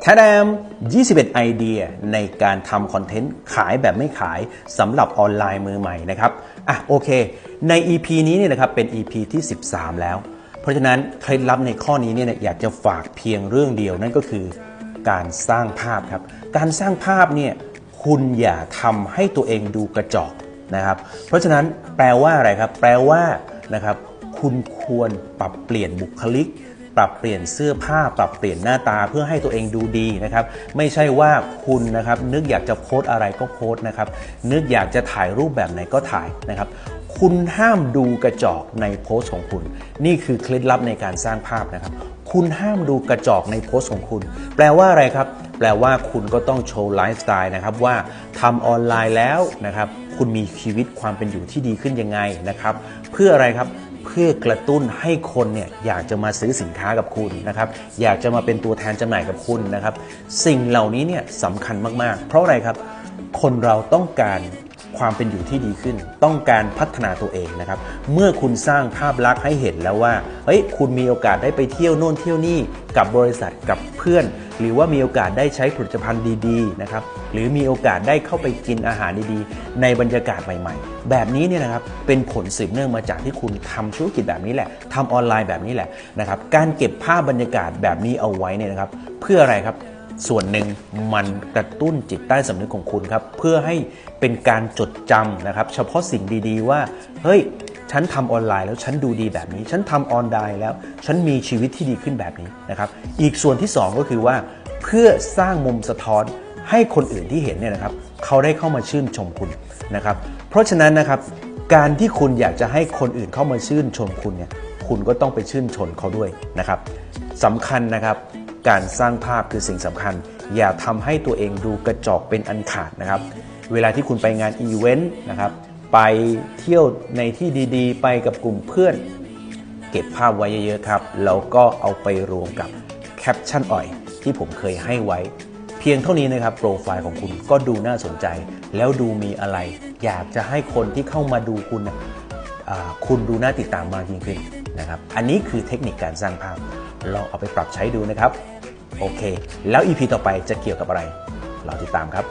แท้แดม21 ไอเดียในการทำคอนเทนต์ขายแบบไม่ขายสำหรับออนไลน์มือใหม่นะครับ อะโอเค ใน EP นี้เนี่ยนะครับเป็น EP ที่ 13 แล้ว เพราะฉะนั้นเคล็ดลับในข้อนี้เนี่ยอยากจะฝากเพียงเรื่องเดียวนั่นก็คือการสร้างภาพครับ การสร้างภาพเนี่ยคุณอย่าทำให้ตัวเองดูกระจอกนะครับ เพราะฉะนั้นแปลว่าอะไรครับ แปลว่านะครับคุณควรปรับเปลี่ยนบุคลิก ปรับเปลี่ยนเสื้อผ้าปรับเปลี่ยนหน้าตาเพื่อให้ตัวเองดูดีนะครับไม่ใช่ว่าคุณนะครับนึกอยากจะโพสอะไรก็โพสนะครับนึกอยากจะถ่ายรูปแบบไหนก็ถ่ายนะครับคุณห้ามดูกระจกในโพสต์ของคุณ นี่คือเคล็ดลับในการสร้างภาพนะครับ คุณห้ามดูกระจกในโพสต์ของคุณ แปลว่าอะไรครับ แปลว่าคุณก็ต้องโชว์ไลฟ์สไตล์นะครับว่าทำออนไลน์แล้วนะครับ คุณมีชีวิตความเป็นอยู่ที่ดีขึ้นยังไงนะครับ เพื่ออะไรครับ เพื่อกระตุ้นให้คนเนี่ยอยากจะมาซื้อสินค้ากับคุณนะครับอยากจะมาเป็นตัวแทนจำหน่ายกับคุณนะครับ สิ่งเหล่านี้เนี่ยสำคัญมากๆ เพราะอะไรครับ คนเราต้องการ ความเป็นอยู่ที่ดีขึ้น ต้องการพัฒนาตัวเองนะครับ เมื่อคุณสร้างภาพลักษณ์ให้เห็นแล้วว่า เฮ้ย คุณมีโอกาสได้ไปเที่ยวโน่นเที่ยวนี่กับบริษัทกับเพื่อน หรือว่ามีโอกาสได้ใช้ผลิตภัณฑ์ดีๆนะครับ หรือมีโอกาสได้เข้าไปกินอาหารดีๆ ในบรรยากาศใหม่ ๆ แบบนี้เนี่ยนะครับ เป็นผลสืบเนื่องมาจากที่คุณทำธุรกิจแบบนี้แหละทำออนไลน์แบบนี้แหละนะครับ การเก็บภาพบรรยากาศแบบนี้เอาไว้เนี่ยนะครับ เพื่ออะไรครับ ส่วนหนึ่งมันกระตุ้นจิตใต้สำนึกของคุณครับ เพื่อให้เป็นการจดจำนะครับ เฉพาะสิ่งดีๆว่า เฮ้ย ฉันทำออนไลน์แล้วฉันดูดีแบบนี้ ฉันทำออนไลน์แล้ว ฉันมีชีวิตที่ดีขึ้นแบบนี้นะครับ อีกส่วนที่ 2 ก็คือว่า เพื่อสร้างมุมสะท้อนให้คนอื่นที่เห็นเนี่ยนะครับเขาได้เข้ามาชื่นชมคุณนะครับ เพราะฉะนั้นนะครับการที่คุณอยากจะให้คนอื่นเข้ามาชื่นชมคุณเนี่ยคุณก็ต้องไปชื่นชมเขาด้วยนะครับสำคัญนะครับ การสร้างภาพคือสิ่งสำคัญ อย่าทำให้ตัวเองดูกระจอกเป็นอันขาดนะครับ เวลาที่คุณไปงานอีเวนต์นะครับ ไปเที่ยวในที่ดีๆ ไปกับกลุ่มเพื่อน เก็บภาพไว้เยอะๆครับ แล้วก็เอาไปรวมกับแคปชั่นอ่อยที่ผมเคยให้ไว้ เพียงเท่านี้นะครับ โปรไฟล์ของคุณก็ดูน่าสนใจ แล้วดูมีอะไร อยากจะให้คนที่เข้ามาดูคุณคุณดูน่าติดตามมากยิ่งขึ้นนะครับ อันนี้คือเทคนิคการสร้างภาพ ลองเอาไปปรับใช้ดูนะครับ โอเค แล้ว EP ต่อไปจะเกี่ยวกับอะไร เราติดตามครับ